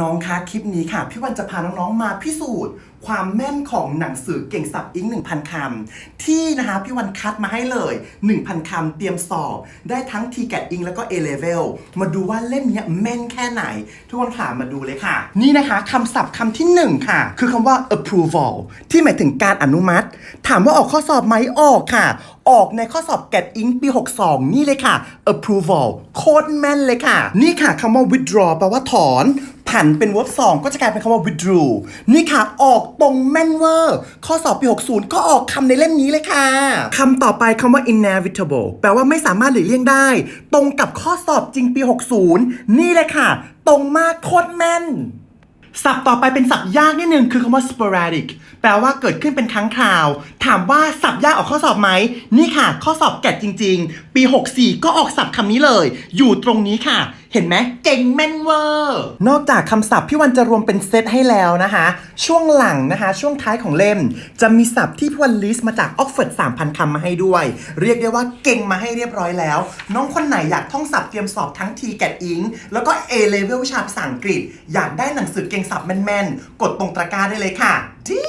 น้องคะคลิปนี้ค่ะ พี่วันจะพาน้องๆมาพิสูจน์ ความแม่นของหนังสือเก่งศัพท์อิง1,000 คำ ที่นะคะพี่วันคัดมาให้เลย 1,000 คำเตรียมสอบ ได้ทั้ง t g a t อิงแล้วก็ A level มาดูว่าเล่มนี้แม่นแค่ไหน ทุกคนค่ะมาดูเลยค่ะ นี่นะคะคำศัพท์คำที่ 1 ค่ะ คือคำว่า approval ที่หมายถึงการอนุมัติ ถามว่าออกข้อสอบไหมออกค่ะ ออกในข้อสอบ GAT Inc ปี 62 นี่เลยค่ะ approval โคตรแม่นเลยค่ะ นี่ค่ะคำว่า withdraw แปลว่าถอน ผันเป็น verb 2ก็จะกลายเป็นคำว่า withdrew นี่ค่ะ ออกตรงแม่นเวอร์ ข้อสอบปี 60 ก็ออกคำในเล่มนี้เลยค่ะคำต่อไปคำว่า inevitable แปลว่าไม่สามารถหลีกเลี่ยงได้ ตรงกับข้อสอบจริงปี 60 นี่เลยค่ะ ตรงมากโคตรแม่นศัพท์ต่อไปเป็นศัพท์ยากนิดนึงคือคำว่า sporadic แปลว่าเกิดขึ้นเป็นครั้งคราว ถามว่าศัพท์ยากออกข้อสอบไหม นี่ค่ะ ข้อสอบแกดจริง ๆ ปี 64 ก็ออกศัพท์คำนี้เลย อยู่ตรงนี้ค่ะเห็นไหมเก่งแม่นเวอร์นอกจากคำศัพท์พี่วันจะรวมเป็นเซตให้แล้วนะคะ ช่วงหลังนะคะ ช่วงท้ายของเล่ม จะมีศัพท์ที่พี่วันลิสต์มาจากออกฟอร์ด3,000คำมาให้ด้วย เรียกได้ว่าเก่งมาให้เรียบร้อยแล้ว น้องคนไหนอยากท่องศัพท์เตรียมสอบทั้ง t g a t Ing แล้วก็ A level วิชาภาษาอังกฤษ อยากได้หนังสือเก่งศัพท์แม่นๆกดตรงตะกร้าได้เลยค่ะดี